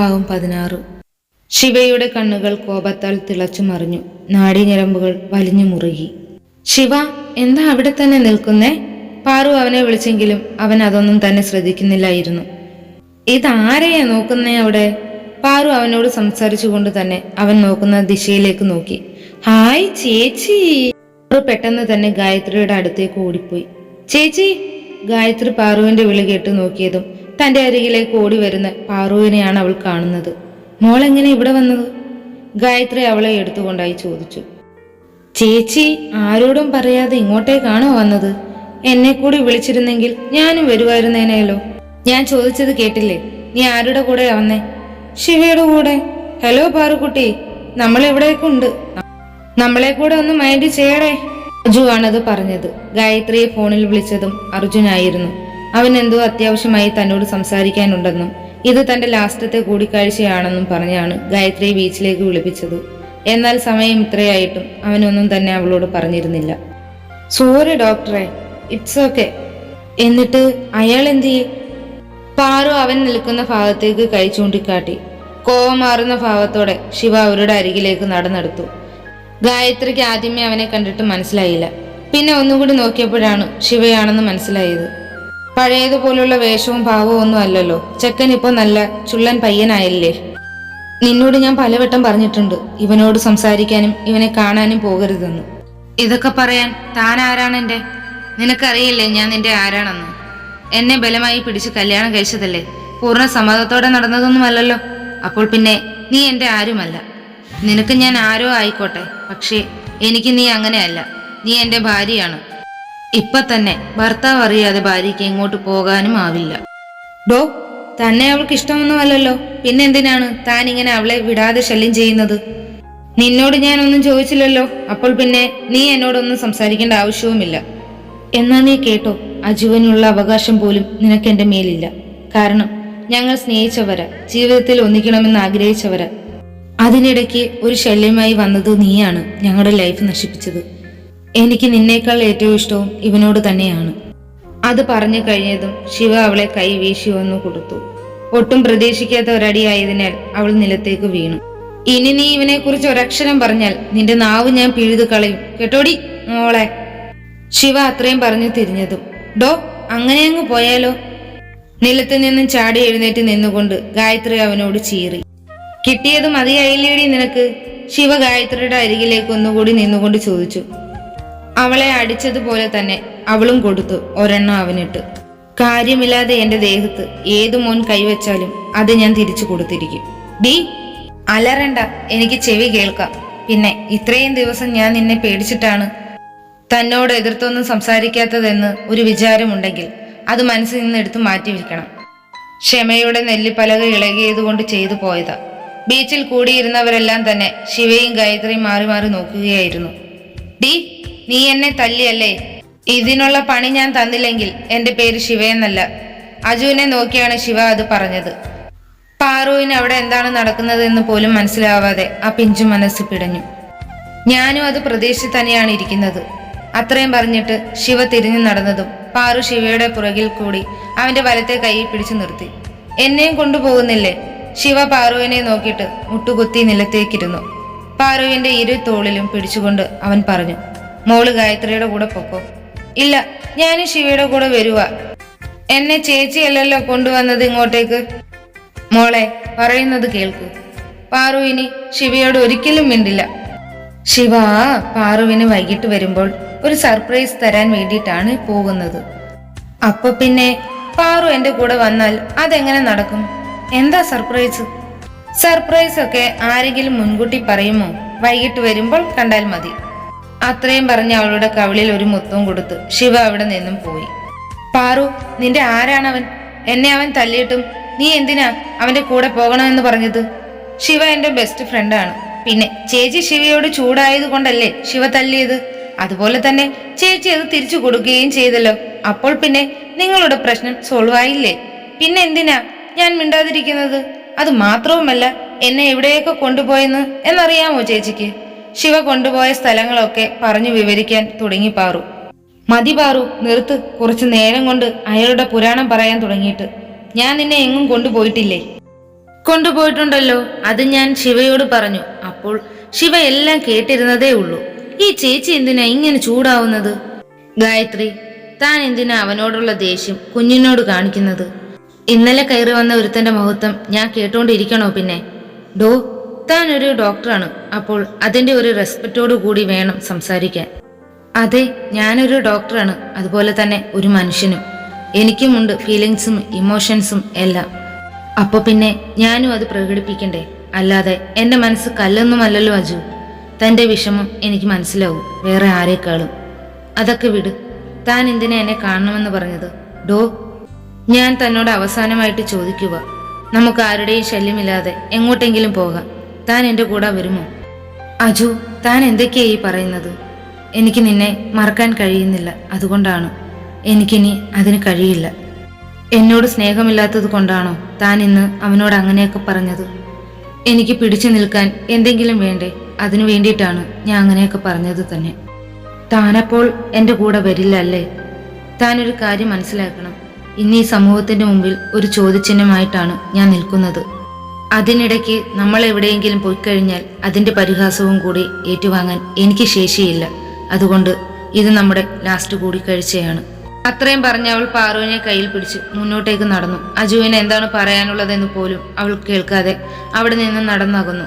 ഭാഗം പതിനാറ്. ശിവയുടെ കണ്ണുകൾ കോപത്താൽ തിളച്ചു മറിഞ്ഞു. നാഡീഞരമ്പുകൾ വലിഞ്ഞു മുറുകി. ശിവ എന്താ അവിടെ തന്നെ നിൽക്കുന്നേ? പാറു അവനെ വിളിച്ചെങ്കിലും അവൻ അതൊന്നും തന്നെ ശ്രദ്ധിക്കുന്നില്ലായിരുന്നു. ഇതാരെയാ നോക്കുന്നേ അവിടെ? പാറു അവനോട് സംസാരിച്ചുകൊണ്ട് തന്നെ അവൻ നോക്കുന്ന ദിശയിലേക്ക് നോക്കി. ഹായ് ചേച്ചി. പാറു പെട്ടെന്ന് തന്നെ ഗായത്രിയുടെ അടുത്തേക്ക് ഓടിപ്പോയി. ചേച്ചി ഗായത്രി പാറുവിന്റെ വിളി കേട്ട് നോക്കിയതും തന്റെ അരികിലേക്ക് ഓടി വരുന്ന പാറുവിനെയാണ് അവൾ കാണുന്നത്. മോൾ എങ്ങനെ ഇവിടെ വന്നത്? ഗായത്രി അവളെ എടുത്തുകൊണ്ടായി ചോദിച്ചു. ചേച്ചി ആരോടും പറയാതെ ഇങ്ങോട്ടേക്കാണോ വന്നത്. എന്നെ കൂടി വിളിച്ചിരുന്നെങ്കിൽ ഞാനും വരുമായിരുന്നേനെയല്ലോ ഞാൻ ചോദിച്ചത് കേട്ടില്ലേ? നീ ആരുടെ കൂടെ വന്നേ? ശിവയുടെ കൂടെ. ഹലോ പാറുക്കുട്ടി നമ്മൾ ഇവിടേക്കുണ്ട് നമ്മളെ കൂടെ ഒന്ന് മൈൻഡ് ചെയ്യണേ അജു ആണത് പറഞ്ഞത്. ഗായത്രിയെ ഫോണിൽ വിളിച്ചതും അർജുനായിരുന്നു. അവൻ എന്തോ അത്യാവശ്യമായി തന്നോട് സംസാരിക്കാനുണ്ടെന്നും ഇത് തന്റെ ലാസ്റ്റത്തെ കൂടിക്കാഴ്ചയാണെന്നും പറഞ്ഞാണ് ഗായത്രി ബീച്ചിലേക്ക് വിളിപ്പിച്ചത്. എന്നാൽ സമയം ഇത്രയായിട്ടും അവനൊന്നും തന്നെ അവളോട് പറഞ്ഞിരുന്നില്ല. സോറി ഡോക്ടറെ ഇറ്റ്സ് ഓക്കെ. എന്നിട്ട് അയാൾ എന്ത് ചെയ്യേ? പാറു അവൻ നിൽക്കുന്ന ഭാഗത്തേക്ക് കൈ ചൂണ്ടിക്കാട്ടി. കോവമാറുന്ന ഭാവത്തോടെ ശിവ അവരുടെ അരികിലേക്ക് നടന്നെടുത്തു. ഗായത്രിക്ക് ആദ്യമേ അവനെ കണ്ടിട്ട് മനസ്സിലായില്ല. പിന്നെ ഒന്നുകൂടി നോക്കിയപ്പോഴാണ് ശിവയാണെന്ന് മനസ്സിലായത്. പഴയതുപോലുള്ള വേഷവും ഭാവവും ഒന്നും അല്ലല്ലോ. ചെക്കൻ ഇപ്പോൾ നല്ല ചുള്ളൻ പയ്യനായല്ലേ. നിന്നോട് ഞാൻ പലവട്ടം പറഞ്ഞിട്ടുണ്ട് ഇവനോട് സംസാരിക്കാനും ഇവനെ കാണാനും പോകരുതെന്ന്. ഇതൊക്കെ പറയാൻ താൻ ആരാണെന്റെ നിനക്കറിയില്ലേ ഞാൻ നിന്റെ ആരാണെന്ന്? എന്നെ ബലമായി പിടിച്ച് കല്യാണം കഴിച്ചതല്ലേ? പൂർണ സമ്മതത്തോടെ നടന്നതൊന്നുമല്ലല്ലോ അപ്പോൾ പിന്നെ നീ എന്റെ ആരുമല്ല. നിനക്ക് ഞാൻ ആരോ ആയിക്കോട്ടെ പക്ഷേ എനിക്ക് നീ അങ്ങനെയല്ല. നീ എന്റെ ഭാര്യയാണ്. ഇപ്പൊ തന്നെ ഭർത്താവ് അറിയാതെ ഭാര്യയ്ക്ക് എങ്ങോട്ട് പോകാനും ആവില്ല. ഡോ തന്നെ അവൾക്ക് ഇഷ്ടമൊന്നുമല്ലല്ലോ. പിന്നെന്തിനാണ് താൻ ഇങ്ങനെ അവളെ വിടാതെ ശല്യം ചെയ്യുന്നത്? നിന്നോട് ഞാനൊന്നും ചോദിച്ചില്ലല്ലോ. അപ്പോൾ പിന്നെ നീ എന്നോടൊന്നും സംസാരിക്കേണ്ട ആവശ്യവുമില്ല. എന്നാ നീ കേട്ടോ അജുവിനുള്ള അവകാശം പോലും നിനക്ക് എന്റെ മേലില്ല. കാരണം ഞങ്ങൾ സ്നേഹിച്ചവരാ ജീവിതത്തിൽ ഒന്നിക്കണമെന്ന് ആഗ്രഹിച്ചവരാ. അതിനിടയ്ക്ക് ഒരു ശല്യമായി വന്നത് നീയാണ് ഞങ്ങളുടെ ലൈഫ് നശിപ്പിച്ചത്. എനിക്ക് നിന്നേക്കാൾ ഏറ്റവും ഇഷ്ടവും ഇവനോട് തന്നെയാണ്. അത് പറഞ്ഞു കഴിഞ്ഞതും ശിവ അവളെ കൈ വീശി വന്നു കൊടുത്തു. ഒട്ടും പ്രതീക്ഷിക്കാത്ത ഒരടിയായതിനാൽ അവൾ നിലത്തേക്ക് വീണു. ഇനി നീ ഇവനെ കുറിച്ച് ഒരക്ഷരം പറഞ്ഞാൽ നിന്റെ നാവ് ഞാൻ പിഴുതു കളയും. കേട്ടോടി മോളെ? ശിവ അത്രയും പറഞ്ഞു തിരിഞ്ഞതും ഡോ അങ്ങനെ അങ്ങ് പോയാലോ? നിലത്ത് നിന്നും ചാടി എഴുന്നേറ്റ് നിന്നുകൊണ്ട് ഗായത്രി അവനോട് ചീറി. കിട്ടിയത് മതിയായില്ലേടി നിനക്ക്? ശിവ ഗായത്രിയുടെ അരികിലേക്ക് ഒന്നുകൂടി നിന്നുകൊണ്ട് ചോദിച്ചു. അവളെ അടിച്ചതുപോലെ തന്നെ അവളും കൊടുത്തു ഒരെണ്ണം അവനിട്ട്. കാര്യമില്ലാതെ എന്റെ ദേഹത്ത് ഏതു മോൻ കൈവച്ചാലും അത് ഞാൻ തിരിച്ചു കൊടുത്തിരിക്കും. ഡി അലറണ്ട എനിക്ക് ചെവി കേൾക്കാം. പിന്നെ ഇത്രയും ദിവസം ഞാൻ നിന്നെ പേടിച്ചിട്ടാണ് തന്നോട് എതിർത്തൊന്നും സംസാരിക്കാത്തതെന്ന് ഒരു വിചാരമുണ്ടെങ്കിൽ അത് മനസ്സിൽ നിന്ന് എടുത്തു മാറ്റി വെക്കണം. ക്ഷമയുടെ നെല്ലിപ്പലക ഇളകിയതുകൊണ്ട് ചെയ്തു പോയതാ. ബീച്ചിൽ കൂടിയിരുന്നവരെല്ലാം തന്നെ ശിവയും ഗായത്രിയും മാറി മാറി നോക്കുകയായിരുന്നു. ഡി നീ എന്നെ തല്ലിയല്ലേ? ഇതിനുള്ള പണി ഞാൻ തന്നില്ലെങ്കിൽ എന്റെ പേര് ശിവയെന്നല്ല അജുവിനെ നോക്കിയാണ് ശിവ അത് പറഞ്ഞത്. പാറുവിന് അവിടെ എന്താണ് നടക്കുന്നതെന്ന് പോലും മനസ്സിലാവാതെ ആ പിഞ്ചു മനസ്സ് പിടഞ്ഞു. ഞാനും അത് പ്രതീക്ഷിച്ച് തന്നെയാണ് ഇരിക്കുന്നത്. അത്രയും പറഞ്ഞിട്ട് ശിവ തിരിഞ്ഞു നടന്നതും പാറു ശിവയുടെ പുറകിൽ കൂടി അവന്റെ വലത്തെ കൈ പിടിച്ചു നിർത്തി. എന്നെയും കൊണ്ടുപോകുന്നില്ലേ? ശിവ പാറുവിനെ നോക്കിയിട്ട് മുട്ടുകുത്തി നിലത്തേക്കിരുന്നു. പാറുവിന്റെ ഇരു തോളിലും പിടിച്ചുകൊണ്ട് അവൻ പറഞ്ഞു മോൾ ഗായത്രിയുടെ കൂടെ പൊക്കോ. ഇല്ല ഞാൻ ശിവയുടെ കൂടെ വരുക എന്നെ ചേച്ചിയല്ലല്ലോ കൊണ്ടുവന്നത് ഇങ്ങോട്ടേക്ക്? മോളെ പറയുന്നത് കേൾക്കൂ. പാറു ശിവയോട് ഒരിക്കലും മിണ്ടില്ല. ശിവ പാറുവിന് വൈകിട്ട് വരുമ്പോൾ ഒരു സർപ്രൈസ് തരാൻ വേണ്ടിയിട്ടാണ് പോകുന്നത്. അപ്പൊ പിന്നെ പാറു എന്റെ കൂടെ വന്നാൽ അതെങ്ങനെ നടക്കും? എന്താ സർപ്രൈസ്? സർപ്രൈസ് ഒക്കെ ആരെങ്കിലും മുൻകൂട്ടി പറയുമോ? വൈകിട്ട് വരുമ്പോൾ കണ്ടാൽ മതി. അത്രയും പറഞ്ഞ് അവളുടെ കവിളിൽ ഒരു മുത്തവും കൊടുത്തു. ശിവ അവിടെ നിന്നും പോയി. പാറു നിന്റെ ആരാണവൻ? എന്നെ അവൻ തല്ലിയിട്ടും നീ എന്തിനാ അവന്റെ കൂടെ പോകണമെന്ന് പറഞ്ഞത്? ശിവ എന്റെ ബെസ്റ്റ് ഫ്രണ്ടാണ് പിന്നെ ചേച്ചി ശിവയോട് ചൂടായത് കൊണ്ടല്ലേ ശിവ തല്ലിയത് അതുപോലെ തന്നെ ചേച്ചി അത് തിരിച്ചു കൊടുക്കുകയും ചെയ്തല്ലോ. അപ്പോൾ പിന്നെ നിങ്ങളുടെ പ്രശ്നം സോൾവ് ആയില്ലേ? പിന്നെ എന്തിനാ ഞാൻ മിണ്ടാതിരിക്കുന്നത്? അത് മാത്രവുമല്ല എന്നെ എവിടെയൊക്കെ കൊണ്ടുപോയെന്ന് എന്നറിയാമോ ചേച്ചിക്ക്? ശിവ കൊണ്ടുപോയ സ്ഥലങ്ങളൊക്കെ പറഞ്ഞു വിവരിക്കാൻ തുടങ്ങി പാറു. മതി പാറു നിർത്ത്. കുറച്ചു നേരം കൊണ്ട് അയാളുടെ പുരാണം പറയാൻ തുടങ്ങിയിട്ട്. ഞാൻ നിന്നെ എങ്ങും കൊണ്ടുപോയിട്ടില്ലേ? കൊണ്ടുപോയിട്ടുണ്ടല്ലോ അത് ഞാൻ ശിവയോട് പറഞ്ഞു. അപ്പോൾ ശിവ എല്ലാം കേട്ടിരുന്നതേ ഉള്ളൂ. ഈ ചേച്ചി എന്തിനാ ഇങ്ങനെ ചൂടാവുന്നത്? ഗായത്രി താൻ എന്തിനാ അവനോടുള്ള ദേഷ്യം കുഞ്ഞിനോട് കാണിക്കുന്നത്? ഇന്നലെ കയറി വന്ന ഒരുത്തന്റെ മഹത്വം ഞാൻ കേട്ടോണ്ടിരിക്കണോ പിന്നെ? ഡോ താൻ ഒരു ഡോക്ടറാണ്. അപ്പോൾ അതിന്റെ ഒരു റെസ്പെക്റ്റോടു കൂടി വേണം സംസാരിക്കാൻ. അതെ ഞാനൊരു ഡോക്ടറാണ്. അതുപോലെ തന്നെ ഒരു മനുഷ്യനും. എനിക്കുമുണ്ട് ഫീലിങ്സും ഇമോഷൻസും എല്ലാം. അപ്പോൾ പിന്നെ ഞാനും അത് പ്രകടിപ്പിക്കണ്ടേ? അല്ലാതെ എന്റെ മനസ്സ് കല്ലൊന്നുമല്ലല്ലോ അജു. തന്റെ വിഷമം എനിക്ക് മനസ്സിലാവും വേറെ ആരെക്കാളും. അതൊക്കെ വിട്. താൻ എന്തിനാ എന്നെ കാണണമെന്ന് പറഞ്ഞത്? ഡോ ഞാൻ തന്നോട് അവസാനമായിട്ട് ചോദിക്കുക. നമുക്ക് ആരുടെയും ശല്യമില്ലാതെ എങ്ങോട്ടെങ്കിലും പോകാം. താൻ എന്റെ കൂടെ വരുമോ? അജു താൻ എന്തൊക്കെയാ ഈ പറയുന്നത്? എനിക്ക് നിന്നെ മറക്കാൻ കഴിയുന്നില്ല അതുകൊണ്ടാണ്. എനിക്കിനി അതിന് കഴിയില്ല. എന്നോട് സ്നേഹമില്ലാത്തത് കൊണ്ടാണോ താൻ ഇന്ന് അവനോട് അങ്ങനെയൊക്കെ പറഞ്ഞത്? എനിക്ക് പിടിച്ചു നിൽക്കാൻ എന്തെങ്കിലും വേണ്ടേ? അതിനു വേണ്ടിയിട്ടാണ് ഞാൻ അങ്ങനെയൊക്കെ പറഞ്ഞത് തന്നെ. താനപ്പോൾ എന്റെ കൂടെ വരില്ല അല്ലേ? താനൊരു കാര്യം മനസ്സിലാക്കണം. ഇന്ന് ഈ സമൂഹത്തിന്റെ മുമ്പിൽ ഒരു ചോദ്യചിഹ്നമായിട്ടാണ് ഞാൻ നിൽക്കുന്നത്. അതിനിടയ്ക്ക് നമ്മൾ എവിടെയെങ്കിലും പോയി കഴിഞ്ഞാൽ അതിന്റെ പരിഹാസവും കൂടി ഏറ്റുവാങ്ങാൻ എനിക്ക് ശേഷിയില്ല. അതുകൊണ്ട് ഇത് നമ്മുടെ ലാസ്റ്റ് കൂടിക്കാഴ്ചയാണ് അത്രയും പറഞ്ഞ് അവൾ പാറുവിനെ കയ്യിൽ പിടിച്ച് മുന്നോട്ടേക്ക് നടന്നു. അജുവിന് എന്താണ് പറയാനുള്ളതെന്ന് പോലും അവൾ കേൾക്കാതെ അവിടെ നിന്ന് നടന്നകന്നു.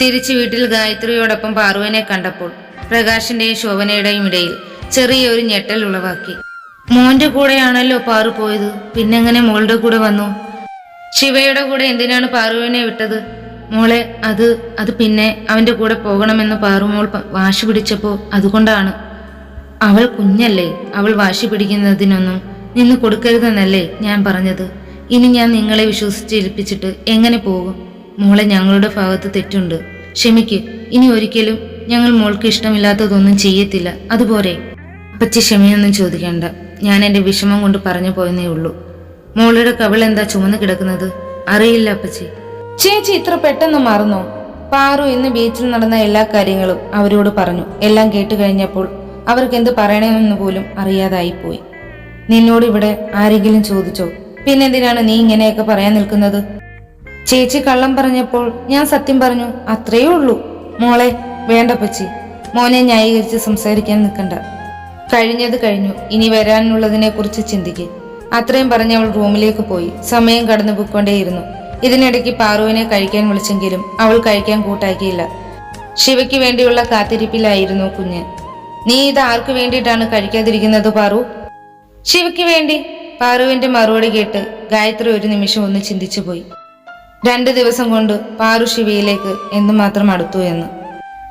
തിരിച്ചു വീട്ടിൽ ഗായത്രിയോടൊപ്പം പാറുവിനെ കണ്ടപ്പോൾ പ്രകാശിന്റെയും ശോഭനയുടെയും ഇടയിൽ ചെറിയൊരു ഞെട്ടൽ ഉളവാക്കി. മോന്റെ കൂടെയാണല്ലോ പാറു പോയത്. പിന്നെങ്ങനെ മോളുടെ കൂടെ വന്നു? ശിവയുടെ കൂടെ എന്തിനാണ് പാറുവിനെ വിട്ടത്? മോളെ അത് അത് പിന്നെ അവന്റെ കൂടെ പോകണമെന്ന് പാറുമോൾ വാശി പിടിച്ചപ്പോൾ അതുകൊണ്ടാണ്. അവൾ കുഞ്ഞല്ലേ അവൾ വാശി പിടിക്കുന്നതിനൊന്നും നിന്ന് കൊടുക്കരുതെന്നല്ലേ ഞാൻ പറഞ്ഞത്. ഇനി ഞാൻ നിങ്ങളെ വിശ്വസിച്ചേൽപ്പിച്ചിട്ട് എങ്ങനെ പോകും? മോളെ ഞങ്ങളുടെ ഭാഗത്ത് തെറ്റുണ്ട്. ക്ഷമിക്ക് ഇനി ഒരിക്കലും ഞങ്ങൾ മോൾക്ക് ഇഷ്ടമില്ലാത്തതൊന്നും ചെയ്യത്തില്ല. അതുപോലെ അപ്പച്ചി ക്ഷമയൊന്നും ചോദിക്കേണ്ട. ഞാൻ എന്റെ വിഷമം കൊണ്ട് പറഞ്ഞു പോയെന്നേ ഉള്ളൂ. മോളുടെ കവിൾ എന്താ ചുമന്ന് കിടക്കുന്നത്? അറിയില്ല അപ്പച്ചി. ചേച്ചി ഇത്ര പെട്ടെന്ന് മറന്നോ? പാറു ഇന്ന് ബീച്ചിൽ നടന്ന എല്ലാ കാര്യങ്ങളും അവരോട് പറഞ്ഞു. എല്ലാം കേട്ട് കഴിഞ്ഞപ്പോൾ അവർക്ക് എന്ത് പറയണമെന്ന് പോലും അറിയാതായിപ്പോയി നിന്നോട് ഇവിടെ ആരെങ്കിലും ചോദിച്ചോ? പിന്നെന്തിനാണ് നീ ഇങ്ങനെയൊക്കെ പറയാൻ നിൽക്കുന്നത്? ചേച്ചി കള്ളം പറഞ്ഞപ്പോൾ ഞാൻ സത്യം പറഞ്ഞു അത്രയേ ഉള്ളൂ. മോളെ വേണ്ട പച്ചി മോനെ ന്യായീകരിച്ച് സംസാരിക്കാൻ നിൽക്കണ്ട. കഴിഞ്ഞത് കഴിഞ്ഞു. ഇനി വരാനുള്ളതിനെ കുറിച്ച് ചിന്തിക്ക്. അത്രയും പറഞ്ഞ് അവൾ റൂമിലേക്ക് പോയി. സമയം കടന്നു പോയിക്കൊണ്ടേയിരുന്നു ഇതിനിടയ്ക്ക് പാറുവിനെ കഴിക്കാൻ വിളിച്ചെങ്കിലും അവൾ കഴിക്കാൻ കൂട്ടാക്കിയില്ല. ശിവയ്ക്ക് വേണ്ടിയുള്ള കാത്തിരിപ്പിലായിരുന്നു കുഞ്ഞ്. നീ ഇത് ആർക്കു വേണ്ടിയിട്ടാണ് കഴിക്കാതിരിക്കുന്നത് പാറു? ശിവയ്ക്ക് വേണ്ടി പാറുവിന്റെ മറുപടി കേട്ട് ഗായത്രി ഒരു നിമിഷം ഒന്ന് ചിന്തിച്ചു പോയി. രണ്ടു ദിവസം കൊണ്ട് പാറു ശിവയിലേക്ക് എന്തുമാത്രം അടുത്തു എന്ന്.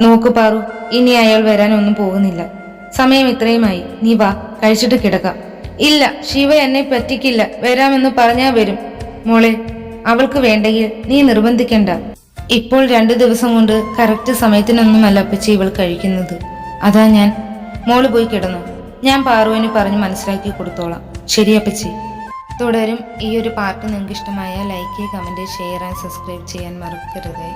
നോക്കു പാറു ഇനി അയാൾ വരാനൊന്നും പോകുന്നില്ല. സമയം ഇത്രയുമായി. നീ വാ കഴിച്ചിട്ട് കിടക്കാം. ഇല്ല ശിവ എന്നെ പറ്റിക്കില്ല. വരാമെന്ന് പറഞ്ഞാ വരും. മോളെ അവൾക്ക് വേണ്ടെങ്കിൽ നീ നിർബന്ധിക്കണ്ട. ഇപ്പോൾ രണ്ടു ദിവസം കൊണ്ട് കറക്റ്റ് സമയത്തിനൊന്നുമല്ല അപ്പച്ചി ഇവൾ കഴിക്കുന്നത്. അതാ ഞാൻ. മോൾ പോയി കിടന്നു. ഞാൻ പാറുവിന് പറഞ്ഞ് മനസ്സിലാക്കി കൊടുത്തോളാം. ശരി അപ്പച്ചി. തുടരും. ഈ ഒരു പാർട്ട് നിങ്ങൾക്ക് ഇഷ്ടമായ like comment share and subscribe ചെയ്യാൻ മറക്കരുത്.